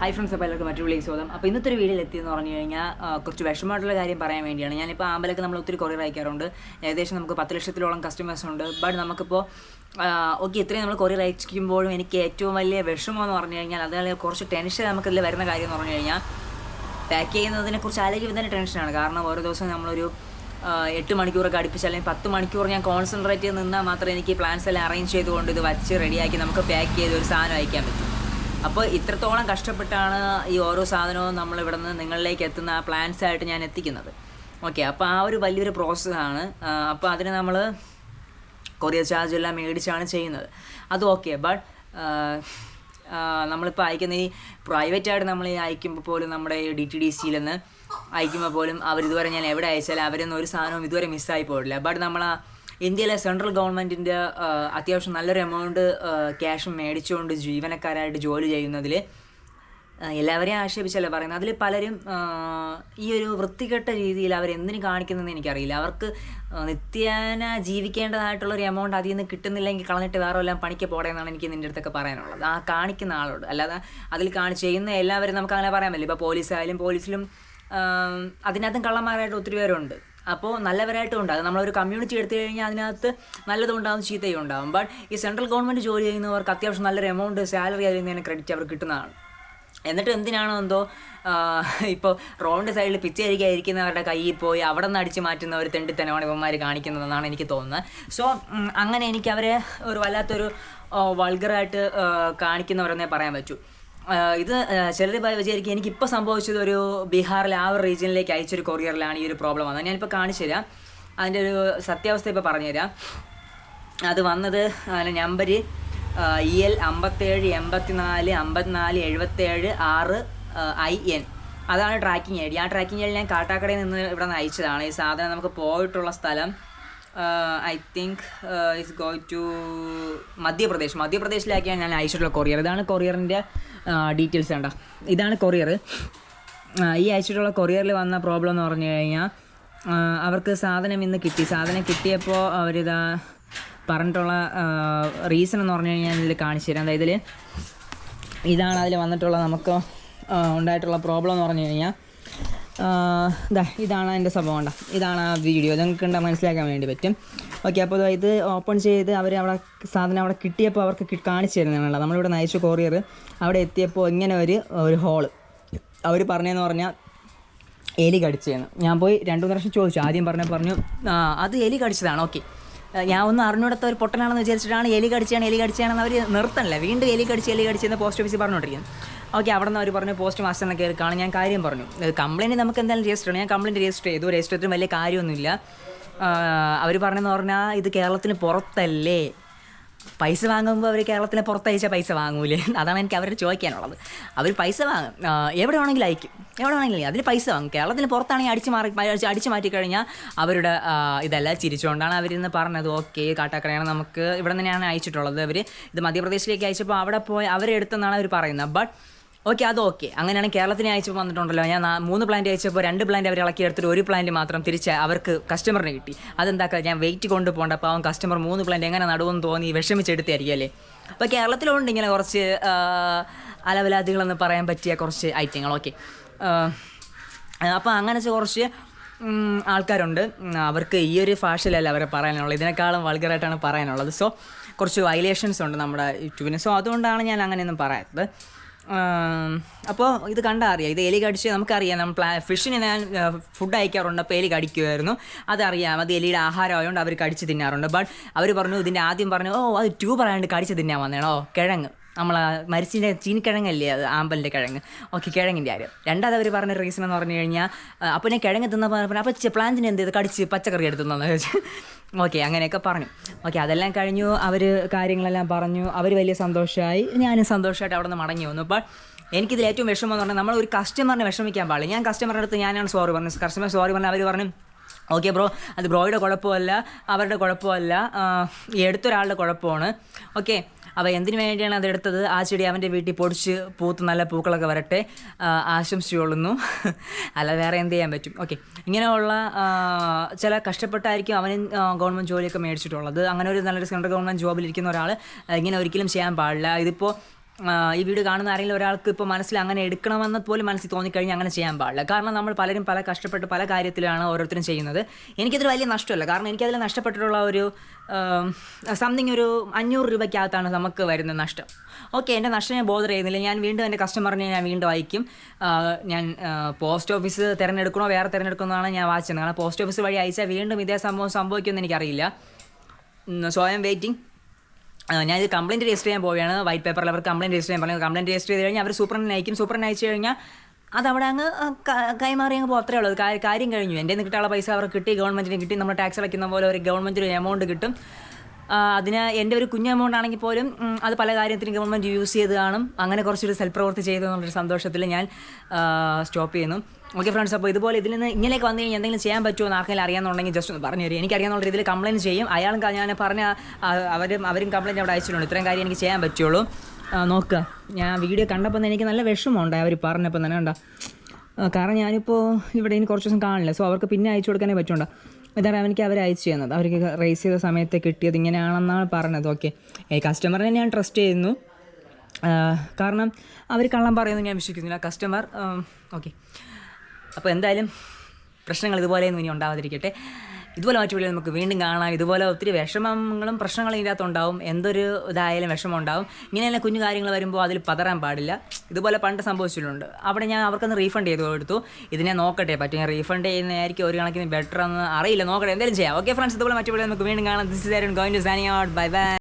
Hi friends അപ്പോൾ എല്ലാവർക്കും മറ്റൊരു വിളിക്ക് സ്വാഗതം. അപ്പോൾ ഇന്നത്തെ ഒരു വീഡിയോയിൽ എത്തിയെന്ന് പറഞ്ഞു കഴിഞ്ഞാൽ കുറച്ച് വിഷമമായിട്ടുള്ള കാര്യം പറയാൻ വേണ്ടിയാണ്. ഞാനിപ്പോൾ ആമ്പലൊക്കെ നമ്മൾ ഒത്തിരി കൊറിയർ അയക്കാറുണ്ട്. ഏകദേശം നമുക്ക് പത്ത് ലക്ഷത്തിലോളം കസ്റ്റമേഴ്സ് ഉണ്ട്. ബട്ട് നമുക്കിപ്പോൾ ഓക്കെ ഇത്രയും നമ്മൾ കൊറിയർ അയക്കുമ്പോഴും എനിക്ക് ഏറ്റവും വലിയ വിഷമമെന്ന് പറഞ്ഞു കഴിഞ്ഞാൽ അതായത് കുറച്ച് ടെൻഷൻ നമുക്കിതിൽ വരുന്ന കാര്യം എന്ന് പറഞ്ഞു കഴിഞ്ഞാൽ പാക്ക് ചെയ്യുന്നതിനെ കുറിച്ച് ആലോചിക്കുമ്പോൾ തന്നെ ടെൻഷനാണ് കാരണം ഓരോ ദിവസവും നമ്മളൊരു എട്ട് മണിക്കൂറൊക്കെ അടുപ്പിച്ച് അല്ലെങ്കിൽ പത്ത് മണിക്കൂർ ഞാൻ കോൺസെൻട്രേറ്റ് ചെയ്ത് നിന്നാൽ മാത്രമേ എനിക്ക് പ്ലാൻസ് എല്ലാം അറേഞ്ച് ചെയ്തുകൊണ്ട് ഇത് വച്ച് റെഡിയാക്കി നമുക്ക് പാക്ക് ചെയ്ത് ഒരു സാധനം അയക്കാൻ പറ്റും. അപ്പോൾ ഇത്രത്തോളം കഷ്ടപ്പെട്ടാണ് ഈ ഓരോ സാധനവും നമ്മൾ ഇവിടെ നിന്ന് നിങ്ങളിലേക്ക് എത്തുന്ന ആ പ്ലാൻസ് ആയിട്ട് ഞാൻ എത്തിക്കുന്നത്. ഓക്കെ അപ്പോൾ ആ ഒരു വലിയൊരു പ്രോസസ്സാണ് അപ്പോൾ അതിന് നമ്മൾ കൊറിയർ ചാർജ് എല്ലാം മേടിച്ചാണ് ചെയ്യുന്നത്. അത് ഓക്കെ ബട്ട് നമ്മളിപ്പോൾ അയക്കുന്ന ഈ പ്രൈവറ്റായിട്ട് നമ്മൾ ഈ അയക്കുമ്പോൾ പോലും നമ്മുടെ ഡി ടി ഡി സിയിൽ നിന്ന് അയക്കുമ്പോൾ പോലും അവർ ഇതുവരെ ഞാൻ എവിടെ അയച്ചാലും അവരൊന്നും ഒരു സാധനവും ഇതുവരെ മിസ്സായി പോയിട്ടില്ല. ബട്ട് നമ്മൾ ആ ഇന്ത്യയിലെ സെൻട്രൽ ഗവൺമെന്റിന്റെ അത്യാവശ്യം നല്ലൊരു എമൗണ്ട് ക്യാഷ് മേടിച്ചുകൊണ്ട് ജീവനക്കാരായിട്ട് ജോലി ചെയ്യുന്നതിൽ എല്ലാവരെയും ആക്ഷേപിച്ചല്ല പറയുന്നത്? അതിൽ പലരും ഈ ഒരു വൃത്തികെട്ട രീതിയിൽ അവരെന്തിനു കാണിക്കുന്നതെന്ന് എനിക്കറിയില്ല. അവർക്ക് നിത്യേന ജീവിക്കേണ്ടതായിട്ടുള്ള ഒരു എമൗണ്ട് അതിൽ നിന്ന് കിട്ടുന്നില്ലെങ്കിൽ കളഞ്ഞിട്ട് വേറെ എല്ലാം പണിക്ക് പോടേന്നാണ് എനിക്ക് നിന്റെ അടുത്തൊക്കെ പറയാനുള്ളത്. ആ കാണിക്കുന്ന ആളോട്. അല്ലാതെ അതിൽ കാണി ചെയ്യുന്ന എല്ലാവരും നമുക്ക് അങ്ങനെ പറയാൻ പറ്റില്ല. ഇപ്പോൾ പോലീസായാലും പോലീസിലും അതിനകത്തും കള്ളന്മാരായിട്ട് ഒത്തിരി പേരുണ്ട്. അപ്പോൾ നല്ലവരായിട്ടും ഉണ്ടാകും. നമ്മളൊരു കമ്മ്യൂണിറ്റി എടുത്തു കഴിഞ്ഞാൽ അതിനകത്ത് നല്ലതും ഉണ്ടാകും ചീത്തയും ഉണ്ടാകും ബട്ട് ഈ സെൻട്രൽ ഗവൺമെന്റ് ജോലി ചെയ്യുന്നവർക്ക് അത്യാവശ്യം നല്ലൊരു എമൗണ്ട് സാലറി അതിൽ ക്രെഡിറ്റ് അവർ കിട്ടുന്നതാണ്. എന്നിട്ട് എന്തിനാണോ എന്തോ ഇപ്പോൾ റോഡിന്റെ സൈഡിൽ പിച്ചയരിക്കാതിരിക്കുന്നവരുടെ കയ്യിൽ പോയി അവിടെ നിന്ന് അടിച്ചു മാറ്റുന്ന ഒരു തെണ്ടിത്തനമാണ് ഇവന്മാർ കാണിക്കുന്നതെന്നാണ് എനിക്ക് തോന്നുന്നത്. സോ അങ്ങനെ എനിക്ക് അവരെ ഒരു വല്ലാത്തൊരു വൾഗറായിട്ട് കാണിക്കുന്നവരെന്നേ പറയാൻ പറ്റൂ. ഇത് ചിലർ വിചാരിക്കും എനിക്കിപ്പോൾ സംഭവിച്ചത് ഒരു ബീഹാറിലെ ആ ഒരു റീജിയനിലേക്ക് അയച്ചൊരു കൊറിയറിലാണ് ഈ ഒരു പ്രോബ്ലം വന്നത്. ഞാനിപ്പോൾ കാണിച്ചു തരാം. അതിന്റെ ഒരു സത്യാവസ്ഥ ഇപ്പോൾ പറഞ്ഞുതരാം അത് വന്നത് നമ്പർ ഇ എൽ അമ്പത്തേഴ് എൺപത്തിനാല് അമ്പത്തിനാല് എഴുപത്തേഴ് ആറ് ഐ എൻ. അതാണ് ട്രാക്കിംഗ് ഐ ഡി. ആ ട്രാക്കിംഗ് ഐ ഡി ഞാൻ കാട്ടാക്കടയിൽ നിന്ന് ഇവിടെ നിന്ന് അയച്ചതാണ്. ഈ സാധനം നമുക്ക് പോയിട്ടുള്ള സ്ഥലം I think is go to Madhya Pradesh മധ്യപ്രദേശിലേക്കാണ് ഞാൻ അയച്ചിട്ടുള്ള കൊറിയർ ഇതാണ് കൊറിയറിന്റെ ഡീറ്റെയിൽസ് വേണ്ട ഇതാണ് കൊറിയർ ഈ അയച്ചിട്ടുള്ള കൊറിയറിൽ വന്ന പ്രോബ്ലം എന്ന് പറഞ്ഞു കഴിഞ്ഞാൽ ആ, അവർക്ക് സാധനം ഇന്ന് കിട്ടി. സാധനം കിട്ടിയപ്പോൾ അവരിതാ പറഞ്ഞിട്ടുള്ള റീസൺ എന്ന് പറഞ്ഞു കഴിഞ്ഞാൽ ഇതിൽ കാണിച്ചു തരാം. അതായത് ഇതാണ് അതിൽ വന്നിട്ടുള്ള നമുക്ക് ഉണ്ടായിട്ടുള്ള പ്രോബ്ലം എന്ന് പറഞ്ഞു കഴിഞ്ഞാൽ ദാ ഇതാണ് അതിന്റെ സംഭവം ഉണ്ട ഇതാണ് ആ വീഡിയോ നിങ്ങൾക്ക് ഉണ്ടാ മനസ്സിലാക്കാൻ വേണ്ടി പറ്റും. ഓക്കെ അപ്പോൾ ഇത് ഓപ്പൺ ചെയ്ത് അവർ അവിടെ സാധനം അവിടെ കിട്ടിയപ്പോൾ അവർക്ക് കാണിച്ചു തരുന്നതാണല്ലോ നമ്മളിവിടെ നയിച്ചു കൊറിയർ അവിടെ എത്തിയപ്പോൾ ഇങ്ങനെ ഒരു ഒരു ഹോൾ അവർ പറഞ്ഞതെന്ന് പറഞ്ഞാൽ എലി കടിച്ചതെന്ന് ഞാൻ പോയി രണ്ടു മൂന്ന് പ്രാവശ്യം ചോദിച്ചു. ആദ്യം പറഞ്ഞ പറഞ്ഞു അത് എലി കടിച്ചതാണ്. ഓക്കെ ഞാൻ ഒന്ന് അറിഞ്ഞിടത്ത ഒരു പൊട്ടനാണെന്ന് വിചാരിച്ചിട്ടാണ് എലി കടിച്ചാണ് എലി കടിച്ചാണെന്ന് അവർ നിർത്തണില്ല. വീണ്ടും എലി കടിച്ച് എലി കടിച്ചെന്ന് പോസ്റ്റ് ഓഫീസിൽ പറഞ്ഞുകൊണ്ടിരിക്കുന്നത് ഓക്കെ അവിടെ നിന്ന് അവർ പറഞ്ഞു പോസ്റ്റ് മാസ്റ്റർ എന്നൊക്കെ കാണാൻ ഞാൻ കാര്യം പറഞ്ഞു. കംപ്ലയിന്റ് നമുക്ക് എന്തായാലും രജിസ്റ്റർ ചെയ്യണം. ഞാൻ കംപ്ലയിന്റ് രജിസ്റ്റർ ചെയ്തു. രജിസ്റ്റർ ചെയ്തിട്ട് വലിയ കാര്യമൊന്നുമില്ല. അവർ പറഞ്ഞെന്ന് പറഞ്ഞാൽ ഇത് കേരളത്തിന് പുറത്തല്ലേ? പൈസ വാങ്ങുമ്പോൾ അവർ കേരളത്തിന് പുറത്തയച്ച പൈസ വാങ്ങൂലേ? അതാണ് എനിക്ക് അവരോട് ചോദിക്കാനുള്ളത്. അവർ പൈസ വാങ്ങും. എവിടെ വേണമെങ്കിലും അയക്കും. എവിടെ വേണമെങ്കിലും അതിൽ പൈസ വാങ്ങും. കേരളത്തിന് പുറത്താണെങ്കിൽ അടിച്ച് മാറി അടിച്ച് മാറ്റിക്കഴിഞ്ഞാൽ മാറ്റി കഴിഞ്ഞാൽ അവരുടെ ഇതല്ല ഇതെല്ലാം ചിരിച്ചുകൊണ്ടാണ് അവരിന്ന് പറഞ്ഞത്. ഓക്കെ കാട്ടാക്കടയാണ് നമുക്ക് ഇവിടെ തന്നെയാണ് അയച്ചിട്ടുള്ളത്. അവർ ഇത് മധ്യപ്രദേശിലേക്ക് അയച്ചപ്പോൾ അവിടെ പോയി അവരെടുത്തെന്നാണ് അവർ പറയുന്നത്. ബട്ട് ഓക്കെ അത് ഓക്കെ. അങ്ങനെയാണ് കേരളത്തിന് അയച്ചപ്പോൾ വന്നിട്ടുണ്ടല്ലോ. ഞാൻ മൂന്ന് പ്ലാന്റ് അയച്ചപ്പോൾ രണ്ട് പ്ലാന്റ് അവർ ഇളക്കി എടുത്തിട്ട് ഒരു പ്ലാന്റ് മാത്രം തിരിച്ച് അവർക്ക് കസ്റ്റമറിന് കിട്ടി. അതെന്താക്കുക ഞാൻ വെയിറ്റ് കൊണ്ട് പോകണ്ട അവൻ കസ്റ്റമർ മൂന്ന് പ്ലാന്റ് എങ്ങനെ നടുവെന്ന് തോന്നി വിഷമിച്ചെടുത്തായിരിക്കും അല്ലേ? അപ്പോൾ കേരളത്തിലുണ്ട് ഇങ്ങനെ കുറച്ച് അലവലാതികളെന്ന് പറയാൻ പറ്റിയ കുറച്ച് ഐറ്റങ്ങൾ. ഓക്കെ. അപ്പോൾ അങ്ങനെ കുറച്ച് ആൾക്കാരുണ്ട്. അവർക്ക് ഈ ഒരു ഭാഷയിലല്ല അവരെ പറയാനുള്ളത്. ഇതിനേക്കാളും വൾഗറായിട്ടാണ് പറയാനുള്ളത്. സോ കുറച്ച് വയലേഷൻസ് ഉണ്ട് നമ്മുടെ യൂട്യൂബിന്. സോ അതുകൊണ്ടാണ് ഞാൻ അങ്ങനെയൊന്നും പറയാത്തത്. അപ്പോൾ ഇത് കണ്ടാൽ അറിയാം. ഇത് എലി കടിച്ച് നമുക്കറിയാം. നമ്മൾ പ്ലാ ഫിഷിന് ഞാൻ ഫുഡ് അയക്കാറുണ്ട്. അപ്പോൾ എലി കടിക്കുമായിരുന്നു. അതറിയാം. അത് എലിയുടെ ആഹാരമായതുകൊണ്ട് അവർ കടിച്ച് തിന്നാറുണ്ട്. ബട്ട് അവർ പറഞ്ഞു ഇതിന്റെ ആദ്യം പറഞ്ഞു ഓ അത് ട്യൂബറായതുകൊണ്ട് കടിച്ച് തിന്നാൻ വന്നേണോ. കിഴങ്ങ്. നമ്മൾ മരിച്ചിന്റെ ചീനിക്കിഴങ്ങല്ലേ അത് ആമ്പലിന്റെ കിഴങ്ങ്? ഓക്കെ കിഴങ്ങിന്റെ ആര് രണ്ടാമത് അവർ പറഞ്ഞ റീസൺ എന്ന് പറഞ്ഞു കഴിഞ്ഞാൽ അപ്പോൾ ഞാൻ കിഴങ്ങ് തിന്നപ്പോൾ പറഞ്ഞു അപ്പോൾ പ്ലാന്റിന് എന്ത് ചെയ്ത്? കടിച്ച് പച്ചക്കറി എടുത്തുന്നു വെച്ചാൽ ഓക്കെ അങ്ങനെയൊക്കെ പറഞ്ഞു. ഓക്കെ അതെല്ലാം കഴിഞ്ഞു. അവർ കാര്യങ്ങളെല്ലാം പറഞ്ഞു. അവർ വലിയ സന്തോഷമായി ഞാനും സന്തോഷമായിട്ട് അവിടെ നിന്ന് മടങ്ങി വന്നു. ബട്ട് എനിക്കിതിൽ ഏറ്റവും വിഷമം എന്ന് പറഞ്ഞാൽ നമ്മൾ ഒരു കസ്റ്റമറിനെ വിഷമിക്കാൻ പാടില്ല. ഞാൻ കസ്റ്റമറുടെ അടുത്ത് ഞാനാണ് സോറി പറഞ്ഞത്. കസ്റ്റമർ സോറി പറഞ്ഞു അവർ പറഞ്ഞു ഓക്കെ ബ്രോ അത് ബ്രോയുടെ കുഴപ്പമല്ല അവരുടെ കുഴപ്പമല്ല. ഈ എടുത്തൊരാളുടെ കുഴപ്പമാണ്. ഓക്കെ അപ്പോൾ എന്തിനു വേണ്ടിയാണ് അത് എടുത്തത് ആ ചെടി അവന്റെ വീട്ടിൽ പൊടിച്ച് പൂത്ത് നല്ല പൂക്കളൊക്കെ വരട്ടെ. ആശംസിച്ചുകൊള്ളുന്നു. അല്ല വേറെ എന്ത് ചെയ്യാൻ പറ്റും? ഓക്കെ ഇങ്ങനെയുള്ള ചില കഷ്ടപ്പെട്ടായിരിക്കും അവനും ഗവൺമെന്റ് ജോലിയൊക്കെ മേടിച്ചിട്ടുള്ളത്. അങ്ങനെ ഒരു നല്ലൊരു സെൻട്രൽ ഗവൺമെന്റ് ജോബിലിരിക്കുന്ന ഒരാൾ ഇങ്ങനെ ഒരിക്കലും ചെയ്യാൻ പാടില്ല. ഇതിപ്പോൾ ഈ വീഡിയോ കാണുന്ന ആരെങ്കിലും ഒരാൾക്ക് ഇപ്പോൾ മനസ്സിൽ അങ്ങനെ എടുക്കണമെന്ന് പോലും മനസ്സിൽ തോന്നിക്കഴിഞ്ഞാൽ അങ്ങനെ ചെയ്യാൻ പാടില്ല. കാരണം നമ്മൾ പലരും പല കഷ്ടപ്പെട്ട് പല കാര്യത്തിലാണ് ഓരോരുത്തരും ചെയ്യുന്നത്. എനിക്കതൊരു വലിയ നഷ്ടമല്ല. കാരണം എനിക്കതിൽ നഷ്ടപ്പെട്ടിട്ടുള്ള ഒരു സംതിങ് ഒരു അഞ്ഞൂറ് രൂപയ്ക്കകത്താണ് നമുക്ക് വരുന്ന നഷ്ടം. ഓക്കെ എന്റെ നഷ്ടം ഞാൻ ബോധർ ചെയ്യുന്നില്ല. ഞാൻ വീണ്ടും എന്റെ കസ്റ്റമറിനെ ഞാൻ വീണ്ടും അയക്കും. ഞാൻ പോസ്റ്റ് ഓഫീസ് തിരഞ്ഞെടുക്കണോ വേറെ തിരഞ്ഞെടുക്കണമെന്നാണ് ഞാൻ വായിച്ചത് കാരണം പോസ്റ്റ് ഓഫീസ് വഴി അയച്ചാൽ വീണ്ടും ഇതേ സംഭവം സംഭവിക്കുമെന്ന് എനിക്കറിയില്ല. സോ ഐ എം വെയിറ്റിംഗ് ഞാനിത് കംപ്ലയിന്റ് രജിസ്റ്റർ ചെയ്യാൻ പോവുകയാണ്. വൈറ്റ് പേപ്പറിൽ അവർ കംപ്ലയിന്റ് രജിസ്റ്റർ ചെയ്യാൻ പറഞ്ഞു. കംപ്ലയിന്റ് രജിസ്റ്റർ ചെയ്ത് കഴിഞ്ഞാൽ അവർ സൂപ്രണ്ടിനെ അയക്കും സൂപ്രണ്ടിനെ അയച്ചു കഴിഞ്ഞാൽ അതവിടെ അങ്ങ് കൈമാറി അങ്ങ് പോകത്രേ ഉള്ളൂ. കാ- കാര്യം കഴിഞ്ഞു. എന്റെ നിന്ന് കിട്ടാനുള്ള പൈസ അവർക്ക് കിട്ടി. ഗവൺമെന്റിന് കിട്ടി. നമ്മൾ ടാക്സ് അടയ്ക്കുന്ന പോലെ ഒരു ഗവൺമെന്റിന് എമൗണ്ട് കിട്ടും. അതിന് എന്റെ ഒരു കുഞ്ഞു എമൗണ്ട് ആണെങ്കിൽ പോലും അത് പല കാര്യത്തിനും ഗവൺമെന്റ് യൂസ് ചെയ്ത് കാണും. അങ്ങനെ കുറച്ചൊരു സെൽഫ് പ്രവർത്തി ചെയ്തു എന്നുള്ളൊരു സന്തോഷത്തിൽ ഞാൻ സ്റ്റോപ്പ് ചെയ്യുന്നു. ഓക്കെ ഫ്രണ്ട്സ് അപ്പോൾ ഇതുപോലെ ഇതിൽ നിന്ന് ഇങ്ങനെയൊക്കെ വന്നു കഴിഞ്ഞാൽ എന്തെങ്കിലും ചെയ്യാൻ പറ്റുമോ എന്ന് ആർക്കെങ്കിലും അറിയാമെന്നുണ്ടെങ്കിൽ ജസ്റ്റ് ഒന്ന് പറഞ്ഞു തരും എനിക്കറിയാവുന്ന രീതിയിൽ കംപ്ലയിന്റ് ചെയ്യും. അയാളും ഞാൻ പറഞ്ഞ അവരും അവരും കംപ്ലയിന്റ് അവിടെ അയച്ചിട്ടുണ്ട്. ഇത്രയും കാര്യം എനിക്ക് ചെയ്യാൻ പറ്റുള്ളൂ. നോക്കുക ഞാൻ വീഡിയോ കണ്ടപ്പോൾ എനിക്ക് നല്ല വിഷമമുണ്ടായി. അവർ പറഞ്ഞപ്പോൾ തന്നെ കണ്ടോ. കാരണം ഞാനിപ്പോൾ ഇവിടെ ഇനി കുറച്ച് ദിവസം കാണില്ല. സോ അവർക്ക് പിന്നെ അയച്ചു കൊടുക്കാനേ പറ്റുണ്ടോ ഇതാണ് എനിക്ക് അവർ അയച്ചു തന്നത്. അവർക്ക് റേസ് ചെയ്ത സമയത്ത് കിട്ടിയത് ഇങ്ങനെയാണെന്നാണ് പറഞ്ഞത്. ഓക്കെ കസ്റ്റമറിനെ ഞാൻ ട്രസ്റ്റ് ചെയ്യുന്നു. കാരണം അവർ കള്ളം പറയുന്നു ഞാൻ വിശ്വസിക്കുന്നില്ല. കസ്റ്റമർ ഓക്കെ അപ്പോൾ എന്തായാലും പ്രശ്നങ്ങൾ ഇതുപോലെയൊന്നും ഇനി ഉണ്ടാവാതിരിക്കട്ടെ. ഇതുപോലെ മറ്റു നമുക്ക് വീണ്ടും കാണാം. ഇതുപോലെ ഒത്തിരി വിഷമങ്ങളും പ്രശ്നങ്ങളും ഇതിനകത്ത് ഉണ്ടാവും എന്തൊരു ഇതായാലും വിഷമം ഉണ്ടാവും ഇങ്ങനെയുള്ള കുഞ്ഞു കാര്യങ്ങൾ വരുമ്പോൾ അതിൽ പതറാൻ പാടില്ല. ഇതുപോലെ പണ്ട് സംഭവിച്ചിട്ടുണ്ട്. അവിടെ ഞാൻ അവർക്കൊന്ന് റീഫണ്ട് ചെയ്ത് കൊടുത്തു. ഇതിനെ നോക്കട്ടെ പറ്റും. റീഫണ്ട് ചെയ്യുന്നതായിരിക്കും ഒരു കണക്കിന് ബെറ്റർ എന്ന് അറിയില്ല. നോക്കട്ടെ എന്തെങ്കിലും ചെയ്യാം. ഓക്കെ ഫ്രണ്ട്സ് ഇതുപോലെ മറ്റു നമുക്ക് വീണ്ടും കാണാം. This is going to signing out bye bye